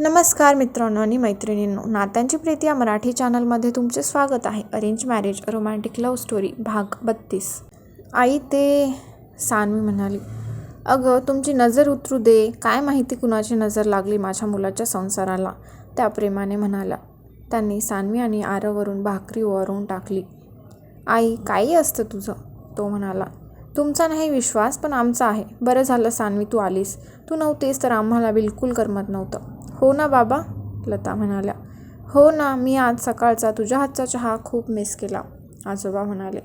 नमस्कार मित्रांनो आणि मैत्रिणींनो नात्यांची प्रीती या मराठी चॅनलमध्ये तुमचे स्वागत आहे. Arrange marriage romantic love story भाग बत्तीस. आई ते सानवी म्हणाली अगं तुमची नजर उतरू दे. काय माहिती कुणाची नजर लागली माझ्या मुलाच्या संसाराला? त्या प्रेमाने म्हणाला. त्यांनी सानवी आणि आरवरून भाकरी ओवारून टाकली. आई काही असतं तुझं तो म्हणाला. तुमचा नाही विश्वास पण आमचा आहे. बरं झालं सानवी तू आलीस. तू नव्हतीस तर आम्हाला बिलकुल करमत नव्हतं. हो ना बाबा लता म्हणाल्या. हो ना मी आज सकाळचा तुझ्या हातचा चहा खूप मिस केला आजोबा म्हणाले.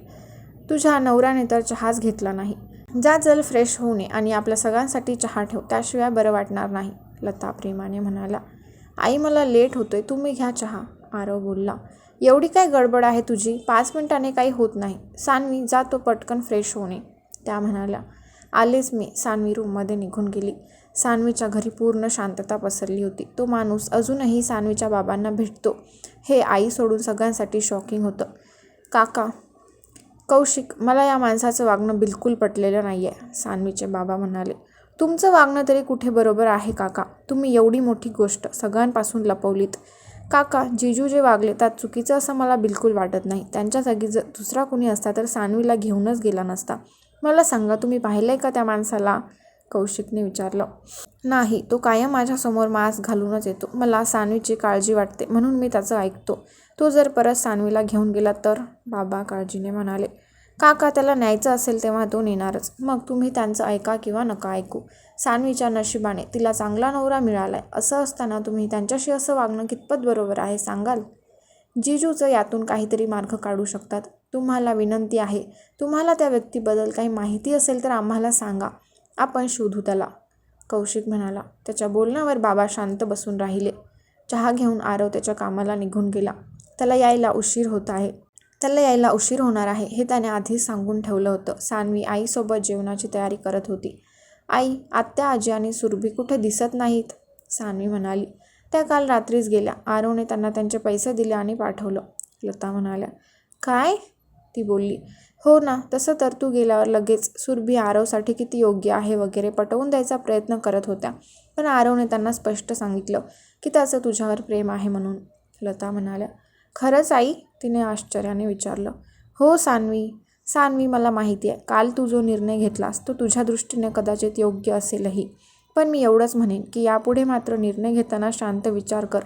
तुझ्या नवऱ्याने तर चहाच घेतला नाही. जा जल फ्रेश होऊ नये आणि आपल्या सगळ्यांसाठी चहा ठेव त्याशिवाय बरं वाटणार नाही लता प्रेमाने म्हणाला आई मला लेट होतोय तुम्ही घ्या चहा आरव बोलला. एवढी काय गडबड आहे तुझी? पाच मिनिटाने काही होत नाही. सानवी जा तो पटकन फ्रेश होणे त्या म्हणाल्या. आलेच मी सानवी रूममध्ये निघून गेली. सानवीच्या घरी पूर्ण शांतता पसरली होती. तो माणूस अजूनही सानवीच्या बाबांना भेटतो. हे आई सोडून सगळ्यांसाठी शॉकिंग होतं. काका कौशिक मला या माणसाचं वागणं बिलकुल पटलेलं नाही आहे सानवीचे बाबा म्हणाले. तुमचं वागणं तरी कुठे बरोबर आहे काका? तुम्ही एवढी मोठी गोष्ट सगळ्यांपासून लपवलीत. काका जिजू जे वागले त्यात चुकीचं असं मला बिलकुल वाटत नाही. त्यांच्या जागी जर दुसरा कोणी असता तर सानवीला घेऊनच गेला नसता. मला सांगा तुम्ही पाहिलं आहे का त्या माणसाला? कौशिकने विचारलं. नाही तो कायम माझ्यासमोर मास्क घालूनच येतो. मला सानवीची काळजी वाटते म्हणून मी त्याचं ऐकतो. तो जर परत सानवीला घेऊन गेला तर? बाबा काळजीने म्हणाले. काका त्याला न्यायचं असेल तेव्हा तो नेणारच. मग तुम्ही त्यांचं ऐका किंवा नका ऐकू. सानवीच्या नशिबाने तिला चांगला नवरा मिळाला आहे असं असताना तुम्ही त्यांच्याशी असं वागणं कितपत बरोबर आहे सांगाल? जिजूचं यातून काहीतरी मार्ग काढू शकतात. तुम्हाला विनंती आहे. तुम्हाला त्या व्यक्तीबद्दल काही माहिती असेल तर आम्हाला सांगा. आपण शोधू त्याला. कौशिक म्हणाला त्याच्या बोलण्यावर बाबा शांत बसून राहिले. चहा घेऊन आरव त्याच्या कामाला निघून गेला. त्याला यायला उशीर होत आहे. त्याला यायला उशीर होणार आहे हे त्याने आधीच सांगून ठेवलं होतं. सानवी आईसोबत जेवणाची तयारी करत होती. आई आत्या आजी आणि सुरभी कुठे दिसत नाहीत? सानवी म्हणाली. त्या काल रात्रीच गेल्या. आरवने त्यांना त्यांचे पैसे दिले आणि पाठवलं. लता म्हणाल्या. काय? ती बोलली हो ना तसं तर तू गेल्यावर लगेच सुरभी आरवसाठी किती योग्य आहे वगैरे पटवून द्यायचा प्रयत्न करत होत्या. पण आरवने त्यांना स्पष्ट सांगितलं की त्याचं तुझ्यावर प्रेम आहे म्हणून. लता म्हणाल्या खरंच आई? तिने आश्चर्याने विचारलं. हो सानवी सानवी मला माहिती आहे. काल तू जो निर्णय घेतलास तो तुझ्या दृष्टीने कदाचित योग्य असेलही. पण मी एवढंच म्हणेन की यापुढे मात्र निर्णय घेताना शांत विचार कर.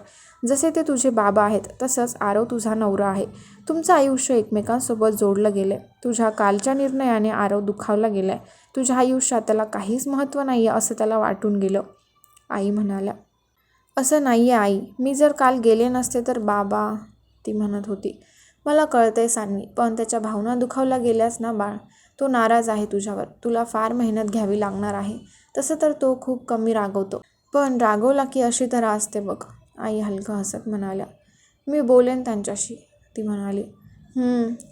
जसे ते तुझे बाबा आहेत तसंच आरव तुझा नवरा आहे. तुमचं आयुष्य एकमेकांसोबत जोडलं गेलं आहे तुझ्या कालच्या निर्णयाने आरव दुखावला गेला आहे तुझ्या आयुष्यात त्याला काहीच महत्त्व नाही आहे असं त्याला वाटून गेलं. आई म्हणाल्या असं नाही आहे आई. मी जर काल गेले नसते तर बाबा ती म्हणत होती. मला कळतंय सानवी पण त्याच्या भावना दुखावल्या गेल्यास ना बाळ तो नाराज आहे तुझ्यावर. तुला फार मेहनत घ्यावी लागणार आहे. तसं तर तो खूप कमी रागवतो. पण रागवला की अशी तर असते बघ आई हलकं हसत म्हणाल्या. मी बोलेन त्यांच्याशी. ती म्हणाली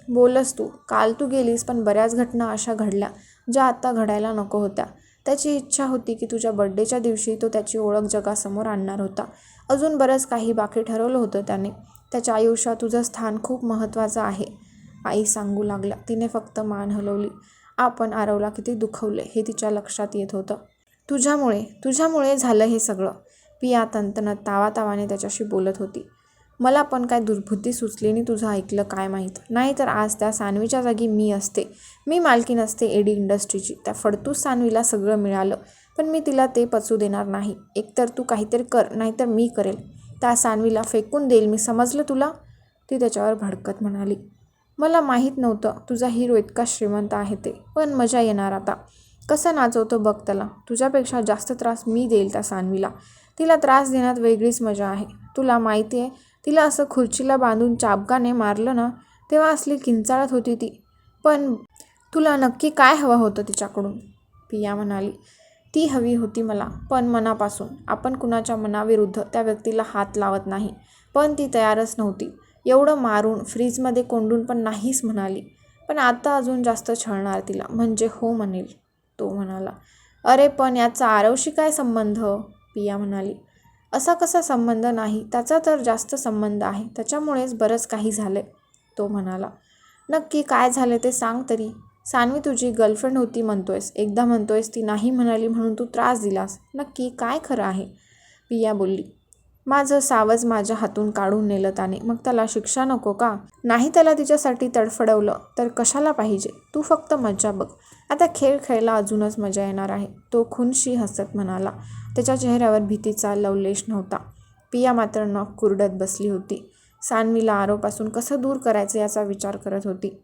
बोलस तू. काल तू गेलीस पण बऱ्याच घटना अशा घडल्या ज्या आत्ता घडायला नको होत्या. त्याची इच्छा होती की तुझ्या बड्डेच्या दिवशी तो त्याची ओळख जगासमोर आणणार होता. अजून बरंच काही बाकी ठरवलं होतं त्याने. त्याच्या आयुष्यात तुझं स्थान खूप महत्त्वाचं आहे. आई सांगू लागला तिने फक्त मान हलवली. आपण आरवला किती दुखवले हे तिच्या लक्षात येत होतं. तुझ्यामुळे तुझ्यामुळे झालं हे सगळं. पिया तंतनत तावातावाने त्याच्याशी बोलत होती. मला पण काय दुर्बुद्धी सुचली तुझं ऐकलं काय माहीत? नाही तर आज त्या सानवीच्या जागी मी असते. मी मालकीन असते एडी इंडस्ट्रीची. त्या फडतूस सानवीला सगळं मिळालं पण मी तिला ते पचू देणार नाही. एकतर तू काहीतरी कर नाहीतर मी करेल. त्या सानवीला फेकून देईल. मी समजलं तुला? ती त्याच्यावर भडकत म्हणाली. मला माहीत नव्हतं तुझा हिरो इतका श्रीमंत आहे ते पण मजा येणार आता. कसं नाचवतो बघ त्याला. तुझ्यापेक्षा जास्त त्रास मी देईल त्या सानवीला. तिला त्रास देण्यात वेगळीच मजा आहे. तुला माहिती आहे तिला असं खुर्चीला बांधून चाबकाने मारलं ना तेव्हा असली किंचाळत होती ती. पण तुला नक्की काय हवं होतं तिच्याकडून? पिया म्हणाली. ती हवी होती मला पण मनापासून. आपण कुणाच्या मनाविरुद्ध त्या व्यक्तीला हात लावत नाही. पण ती तयारच नव्हती. एवढं मारून फ्रीजमध्ये कोंडून पण नाहीच म्हणाली. पण आता अजून जास्त छळणार तिला. म्हणजे हो म्हणेल तो म्हणाला. अरे पण याचा आरवशी काय संबंध? पिया म्हणाली. असा कसा संबंध नाही त्याचा तर जास्त संबंध आहे. त्याच्यामुळेच बरंच काही झालं तो म्हणाला. नक्की काय झाले ते सांग तरी. सानवी तुझी गर्लफ्रेंड होती म्हणतोयस. एकदा म्हणतोयस ती नाही म्हणाली म्हणून तू त्रास दिलास. नक्की काय खरं आहे? पिया बोलली. माझं सावज माझ्या हातून काढून नेलं त्याने मग त्याला शिक्षा नको का? नाही त्याला तिच्यासाठी तडफडवलं तर कशाला पाहिजे? तू फक्त मज्जा बघ. आता खेळ खेळला अजूनच मजा येणार आहे. तो खुनशी हसत म्हणाला. त्याच्या चेहऱ्यावर भीतीचा लवलेश नव्हता. पिया मात्र नख कुरडत बसली होती. सानवीला आरोपासून कसं दूर करायचं याचा विचार करत होती.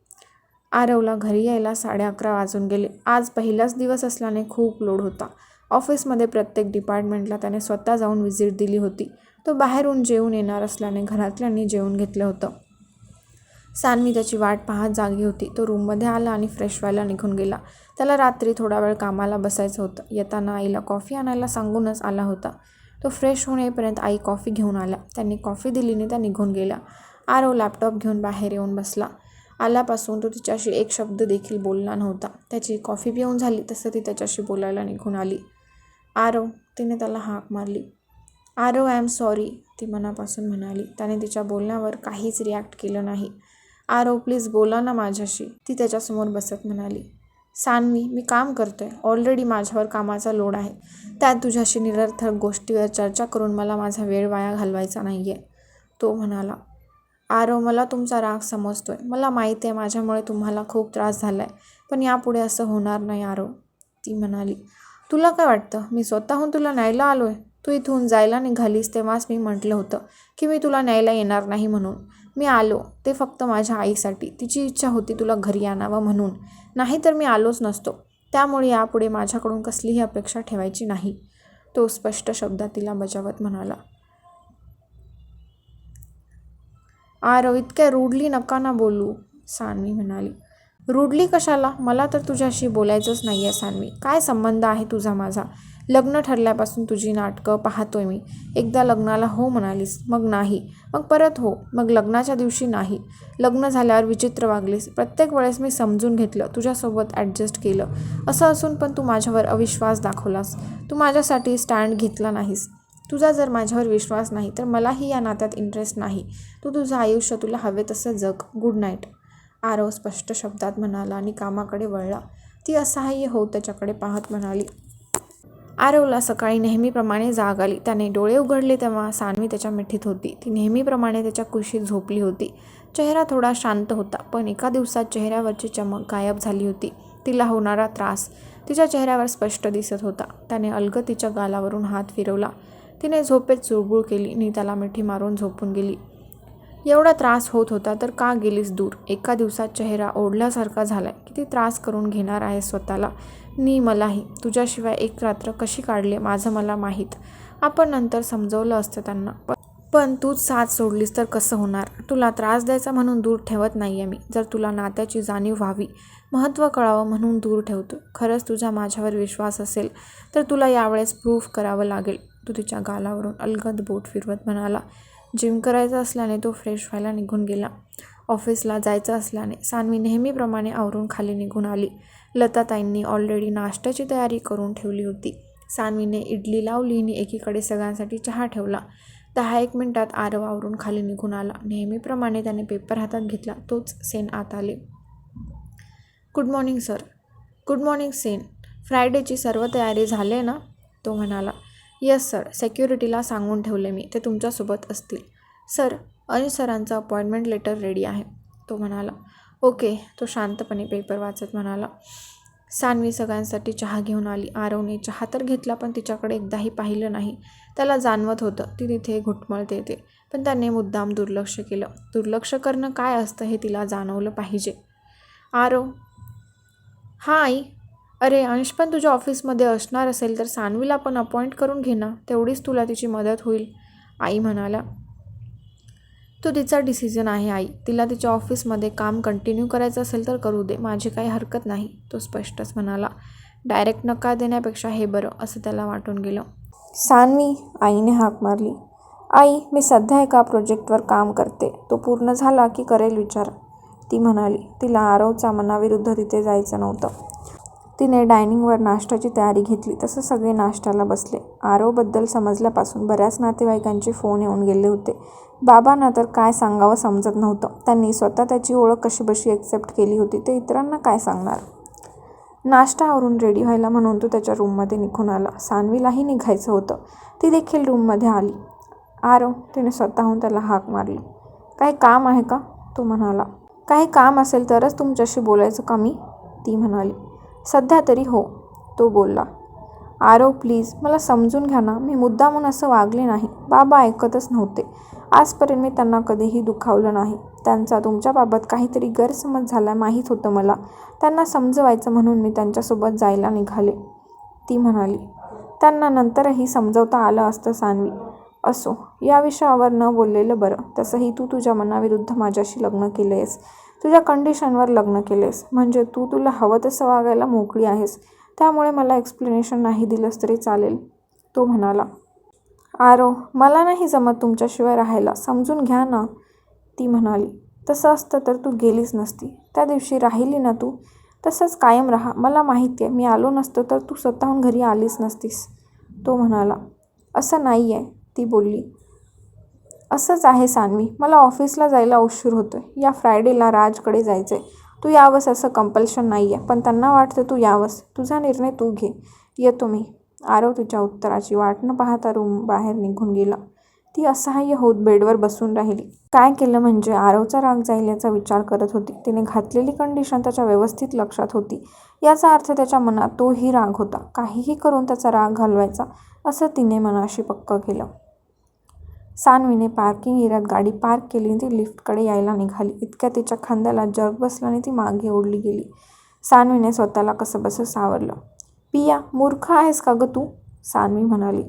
आरवला घरी यायला साडे अकरा वाजून गेले. आज पहिलाच दिवस असल्याने खूप लोड होता. ऑफिसमध्ये प्रत्येक डिपार्टमेंटला त्याने स्वतः जाऊन व्हिजिट दिली होती. तो बाहेरून जेवून येणार असल्याने घरातल्यांनी जेवून घेतलं होतं. सानवी त्याची वाट पाहत जागी होती. तो रूममध्ये आला आणि फ्रेश व्हायला निघून गेला. त्याला रात्री थोडा वेळ कामाला बसायचं होतं. येताना आईला कॉफी आणायला सांगूनच आला होता. तो फ्रेश होऊन येईपर्यंत आई कॉफी घेऊन आल्या. त्यांनी कॉफी दिलीने त्या निघून गेल्या. आरव लॅपटॉप घेऊन बाहेर येऊन बसला. आल्यापासून तो तिच्याशी एक शब्द देखील बोलला नव्हता. त्याची कॉफी पिऊन झाली तसं ती त्याच्याशी बोलायला निघून आली. आरव तिने त्याला हाक मारली. आरव आय एम सॉरी ती मनापासून म्हणाली. त्याने तिच्या बोलण्यावर काहीच रिॲक्ट केलं नाही. आरव प्लीज बोला ना माझ्याशी. ती त्याच्यासमोर बसत म्हणाली. सानवी मी काम करतोय. ऑलरेडी माझ्यावर कामाचा लोड आहे. त्यात तुझ्याशी निरर्थक गोष्टीवर चर्चा करून मला माझा वेळ वाया घालवायचा नाही आहे तो म्हणाला. आरव मला तुमचा राग समजतोय. मला माहिती आहे माझ्यामुळे तुम्हाला खूप त्रास झाला आहे पण यापुढे असं होणार नाही आरव ती म्हणाली. तुला काय वाटतं? मी स्वतःहून तुला न्यायला आलो आहे तू इथून जायला निघालीस तेव्हाच मी म्हटलं होतं की मी तुला न्यायला येणार नाही म्हणून. मी आलो ते फक्त माझ्या आईसाठी. तिची इच्छा होती तुला घरी आणावं म्हणून. नाही तर मी आलोच नसतो. त्यामुळे यापुढे माझ्याकडून कसलीही अपेक्षा ठेवायची नाही. तो स्पष्ट शब्दात तिला बजावत म्हणाला. आरव इतक्या रूडली नका ना बोलू सान्वी म्हणाली. रूडली कशाला? मला तर तुझ्याशी बोलायचंच नाही आहे सान्वी. काय संबंध आहे तुझा माझा? लग्न ठरल्यापासून तुझी नाटकं पाहतोय मी. एकदा लग्नाला हो म्हणालीस मग नाही. मग परत हो मग लग्नाच्या दिवशी नाही. लग्न झाल्यावर विचित्र वागलीस. प्रत्येक वेळेस मी समजून घेतलं तुझ्यासोबत ॲडजस्ट केलं. असं असून पण तू माझ्यावर अविश्वास दाखवलास. तू माझ्यासाठी स्टँड घेतला नाहीस. तुझा जर माझ्यावर विश्वास नाही तर मलाही या नात्यात इंटरेस्ट नाही. तू तुझं आयुष्य तुला हवे तसं जग. गुड नाईट आरव स्पष्ट शब्दात म्हणाला आणि कामाकडे वळला. ती असहाय्य हो त्याच्याकडे पाहत म्हणाली आरवला सकाळी नेहमीप्रमाणे जाग आली. त्याने डोळे उघडले तेव्हा सानवी त्याच्या मिठीत होती. ती नेहमीप्रमाणे त्याच्या कुशीत झोपली होती. चेहरा थोडा शांत होता पण एका दिवसात चेहऱ्यावरची चमक गायब झाली होती. तिला होणारा त्रास तिच्या चेहऱ्यावर स्पष्ट दिसत होता. त्याने अलगद तिच्या गालावरून हात फिरवला. तिने झोपेत चुळबुळ केली आणि त्याला मिठी मारून झोपून गेली. एवढा त्रास होत होता तर का गेलीस दूर? एका दिवसात चेहरा ओढल्यासारखा झालाय. किती त्रास करून घेणार आहे स्वतःला? नी मलाही. तुझ्याशिवाय एक रात्र कशी काढली माझं मला माहीत. आपण नंतर समजवलं असतं त्यांना. पण पण तूच साथ सोडलीस तर कसं होणार? तुला त्रास द्यायचा म्हणून दूर ठेवत नाही आहे मी. जर तुला नात्याची जाणीव व्हावी महत्त्व कळावं म्हणून दूर ठेवतो खरंच तुझा माझ्यावर विश्वास असेल तर तुला यावेळेस प्रूफ करावं लागेल. तू तिच्या गालावरून अलगद बोट फिरवत म्हणाला जिम करायचं असल्याने तो फ्रेश व्हायला निघून गेला. ऑफिसला जायचं असल्याने सानवी नेहमीप्रमाणे आवरून खाली निघून आली. लताताईंनी ऑलरेडी नाश्त्याची तयारी करून ठेवली होती. सानवीने इडली लावली आणि एकीकडे सगळ्यांसाठी चहा ठेवला. दहा एक मिनिटात आरव आवरून खाली निघून आला. नेहमीप्रमाणे त्याने पेपर हातात घेतला. तोच सेन आत आले. Good morning sir. Good morning Sen. फ्रायडेची सर्व तयारी झाली ना? तो म्हणाला. Yes sir. सेक्युरिटीला सांगून ठेवले मी. ते तुमच्यासोबत असतील. सर अनिल सरांचा अपॉइंटमेंट लेटर रेडी आहे तो म्हणाला. ओके तो शांतपणे पेपर वाचत म्हणाला. सानवी सगळ्यांसाठी चहा घेऊन आली. आरवने चहा तर घेतला पण तिच्याकडे एकदाही पाहिलं नाही. त्याला जाणवत होतं ती तिथे घुटमळते येते पण त्याने मुद्दाम दुर्लक्ष केलं. दुर्लक्ष करणं काय असतं हे तिला जाणवलं पाहिजे. आरव हां आई. अरे अंश पण तुझ्या ऑफिसमध्ये असणार असेल तर सानवीला पण अपॉइंट करून घे ना. तेवढीच तुला तिची मदत होईल आई म्हणाल्या तो तिचा डिसिजन आहे आई. तिला तिच्या ऑफिसमध्ये काम कंटिन्यू करायचं असेल तर करू दे. माझी काही हरकत नाही तो स्पष्टच म्हणाला. डायरेक्ट नकार देण्यापेक्षा हे बरं असं त्याला वाटून गेलं. सानवी आईने हाक मारली. आई मी सध्या एका प्रोजेक्टवर काम करते. तो पूर्ण झाला की करेल विचार. ती म्हणाली तिला आरवचा मनाविरुद्ध तिथे जायचं नव्हतं. तिने डायनिंगवर नाश्त्याची तयारी घेतली तसं सगळे नाश्त्याला बसले. आरोबद्दल समजल्यापासून बऱ्याच नातेवाईकांचे फोन येऊन गेले होते. बाबांना तर काय सांगावं समजत नव्हतं. त्यांनी स्वतः त्याची ओळख कशीबशी एक्सेप्ट केली होती ते इतरांना काय सांगणार? नाश्ता आवरून रेडी व्हायला म्हणून तो त्याच्या रूममध्ये निघून आला. सानवीलाही निघायचं होतं. ती देखील रूममध्ये आली. आरो तिने स्वतःहून त्याला हाक मारली. काही काम आहे का? तो म्हणाला. काही काम असेल तरच तुमच्याशी बोलायचं का मी? ती म्हणाली. सध्या तरी हो तो बोलला. आरव प्लीज मला समजून घ्या ना मी मुद्दामून असं वागले नाही. बाबा ऐकतच नव्हते. आजपर्यंत मी त्यांना कधीही दुखावलं नाही. त्यांचा तुमच्याबाबत काहीतरी गैरसमज झाला माहीत होतं मला. त्यांना समजवायचं म्हणून मी त्यांच्यासोबत जायला निघाले. ती म्हणाली त्यांना नंतरही समजवता आलं असतं सानवी. असो. या विषयावर न बोललेलं बरं. तसंही तू तुझ्या मनाविरुद्ध माझ्याशी लग्न केलं आहेस तुझ्या कंडिशनवर लग्न केलेस म्हणजे तू तुला हवं तसं वागायला मोकळी आहेस. त्यामुळे मला एक्सप्लेनेशन नाही दिलंस तरी चालेल तो म्हणाला. आरो मला नाही जमत तुमच्याशिवाय राहायला. समजून घ्या ना ती म्हणाली. तसं असतं तर तू गेलीच नसती. त्या दिवशी राहिली ना तू तसंच कायम राहा. मला माहिती आहे मी आलो नसतो तर तू स्वतःहून घरी आलीच नसतीस तो म्हणाला. असं नाही आहे ती बोलली असंच आहे सान्वी मला ऑफिसला जायला उशीर होतो आहे या फ्रायडेला राजकडे जायचं आहे तू यावंस असं कंपल्शन नाही आहे पण त्यांना वाटतं तू यावंस. तुझा निर्णय तू घे. येतो मी आरव तिच्या उत्तराची वाट न पाहता रूम बाहेर निघून गेला. ती असहाय्य होत बेडवर बसून राहिली. काय केलं म्हणजे आरवचा राग जाईल याचा विचार करत होती. तिने घातलेली कंडिशन त्याच्या व्यवस्थित लक्षात होती. याचा अर्थ त्याच्या मनात तोही राग होता. काहीही करून त्याचा राग घालवायचा असं तिने मनाशी पक्क केलं. सानवीने पार्किंग एरियात गाडी पार्क केली आणि ती लिफ्टकडे यायला निघाली. इतक्या तिच्या खांद्याला जग बसला आणि ती मागे ओढली गेली. सानवीने स्वतःला कसंबसं सावरलं. पिया मूर्ख आहेस का गं तू? सानवी म्हणाली.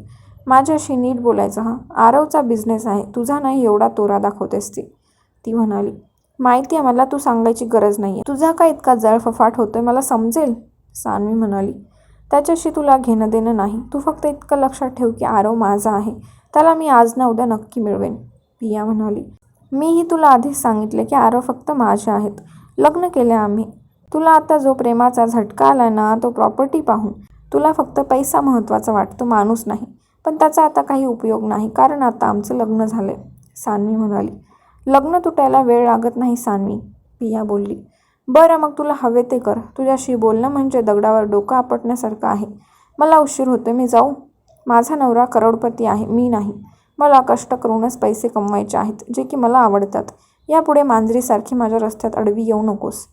माझ्याशी नीट बोलायचं हा. आरवचा बिझनेस आहे. तुझा नाही एवढा तोरा दाखवतेस ती. ती म्हणाली. माहिती आहे मला तू सांगायची गरज नाही आहे तुझा का इतका जळफफाट होतोय? मला समजेल? सानवी म्हणाली. त्याच्याशी तुला घेणं देणं नाही. तू फक्त इतकं लक्षात ठेव की आरव माझा आहे. त्याला मी आज ना उद्या नक्की मिळवेन पिया म्हणाली. मीही तुला आधीच सांगितले की आरव फक्त माझे आहेत. लग्न केले आम्ही. तुला आता जो प्रेमाचा झटका आला ना तो प्रॉपर्टी पाहून. तुला फक्त पैसा महत्त्वाचा वाटतो माणूस नाही. पण त्याचा आता काही उपयोग नाही कारण आता आमचं लग्न झालं आहे सान्वी म्हणाली. लग्न तुटायला वेळ लागत नाही सान्वी पिया बोलली. बरं मग तुला हवे ते कर. तुझ्याशी बोलणं म्हणजे दगडावर डोकं आपटण्यासारखं आहे. मला उशीर होतो मी जाऊ? माझा नवरा करोडपती आहे मी नाही. मला कष्ट करूनच पैसे कमवायचे आहेत जे की मला आवडतात. यापुढे मांजरीसारखी माझ्या रस्त्यात अडवी येऊ नकोस.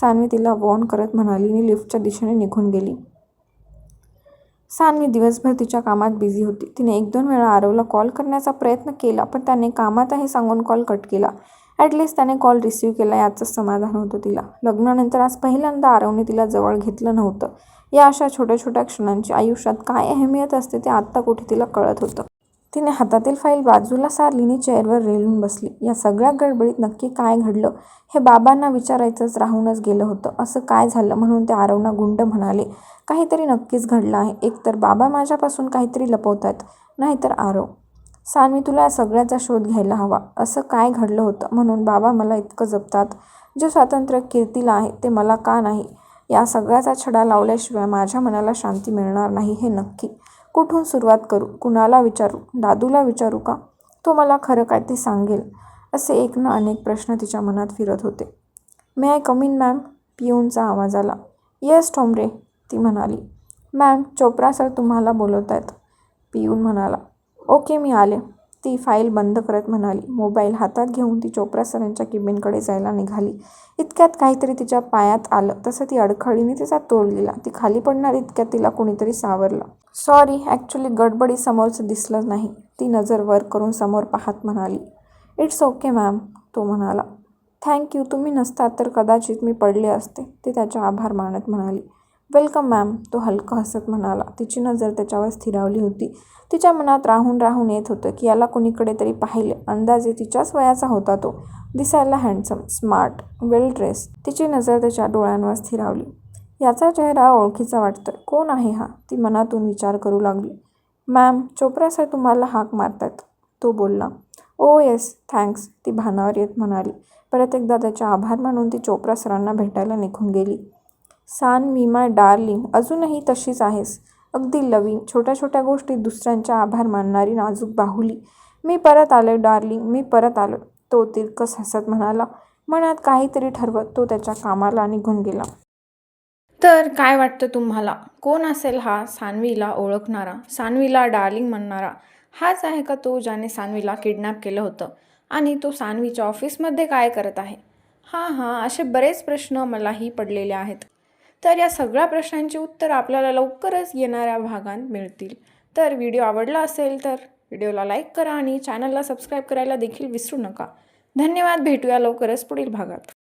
सानवी तिला वॉर्न करत म्हणाली आणि लिफ्टच्या दिशेने निघून गेली. सानवी दिवसभर तिच्या कामात बिझी होती. तिने एक दोन वेळा आरवला कॉल करण्याचा प्रयत्न केला पण त्याने कामात आहे सांगून कॉल कट केला. ॲटलिस्ट त्याने कॉल रिसीव्ह केला याचं समाधान होतं तिला. लग्नानंतर आज पहिल्यांदा आरवने तिला जवळ घेतलं नव्हतं. या अशा छोट्या छोट्या क्षणांची आयुष्यात काय अहमियत असते ते आत्ता कुठे तिला कळत होतं. तिने हातातील फाईल बाजूला सारलीने चेअरवर रेलून बसली. या सगळ्या गडबडीत नक्की काय घडलं हे बाबांना विचारायचंच राहूनच गेलं होतं. असं काय झालं म्हणून ते आरवना गुंड म्हणाले काहीतरी नक्कीच घडलं आहे. एकतर बाबा माझ्यापासून काहीतरी लपवत आहेत नाहीतर आरव. सानवी तुला या सगळ्याचा शोध घ्यायला हवा. असं काय घडलं होतं म्हणून बाबा मला इतकं जपतात. जे स्वातंत्र्य कीर्तीला आहे ते मला का नाही? या सगळ्याचा छडा लावल्याशिवाय माझ्या मनाला शांती मिळणार नाही हे नक्की. कुठून सुरुवात करू? कुणाला विचारू? दादूला विचारू का? तो मला खरं काय ते सांगेल असे एक ना अनेक प्रश्न तिच्या मनात फिरत होते. May I come in ma'am पिऊनचा आवाज आला. येस ठोंबरे ती म्हणाली. मॅम चोप्रा सर तुम्हाला बोलवत आहेत पिऊन म्हणाला. ओके मी आले. ती फाईल बंद करत म्हणाली. मोबाईल हातात घेऊन ती चोप्रा सरांच्या किबिनकडे जायला निघाली. इतक्यात काहीतरी तिच्या पायात आलं. तसं ती अडखळीने तिचा तोल दिला ती खाली पडणार इतक्यात तिला कोणीतरी सावरलं. सॉरी ॲक्च्युली गडबडी समोरचं दिसलं नाही. ती नजर वर करून समोर पाहत म्हणाली. इट्स ओके मॅम तो म्हणाला. थँक्यू तुम्ही नसतात तर कदाचित मी पडले असते. ती त्याचे आभार मानत म्हणाली. वेलकम मॅम तो हलकं हसत म्हणाला. तिची नजर त्याच्यावर स्थिरावली होती. तिच्या मनात राहून राहून येत होतं की याला कोणीकडे तरी पाहिले. अंदाजे तिच्याच वयाचा होता तो. दिसायला हँडसम स्मार्ट वेल ड्रेस तिची नजर त्याच्या डोळ्यांवर स्थिरावली. याचा चेहरा ओळखीचा वाटतोय. कोण आहे हा? ती मनातून विचार करू लागली. मॅम चोप्रा सर तुम्हाला हाक मारतात तो बोलला. Oh yes thanks. ती भानावर येत म्हणाली. परत एकदा त्याचे आभार मानून ती चोप्रा सरांना भेटायला निघून गेली. सान मी माय डार्लिंग अजूनही तशीच आहेस. अगदी लविंग छोट्या छोट्या गोष्टीत दुसऱ्यांचे आभार मानणारी नाजूक बाहुली. मी परत आलो डार्लिंग मी परत आलो तो तिरकस हसत म्हणाला मनात काहीतरी ठरवत तो त्याच्या कामाला निघून गेला. तर काय वाटतं तुम्हाला? कोण असेल हा सानवीला ओळखणारा? सानवीला डार्लिंग म्हणणारा? हाच आहे का तो ज्याने सानवीला किडनॅप केलं होतं? आणि तो सानवीच्या ऑफिसमध्ये काय करत आहे? हां हां असे बरेच प्रश्न मलाही पडलेले आहेत. तर या सगळ्या प्रश्नांची उत्तरं आपल्याला लवकरच येणाऱ्या भागात मिळतील. तर व्हिडिओ आवडला असेल तर व्हिडिओला लाईक करा आणि चॅनलला सबस्क्राईब करायला देखील विसरू नका. धन्यवाद. भेटूया लवकरच पुढील भागात.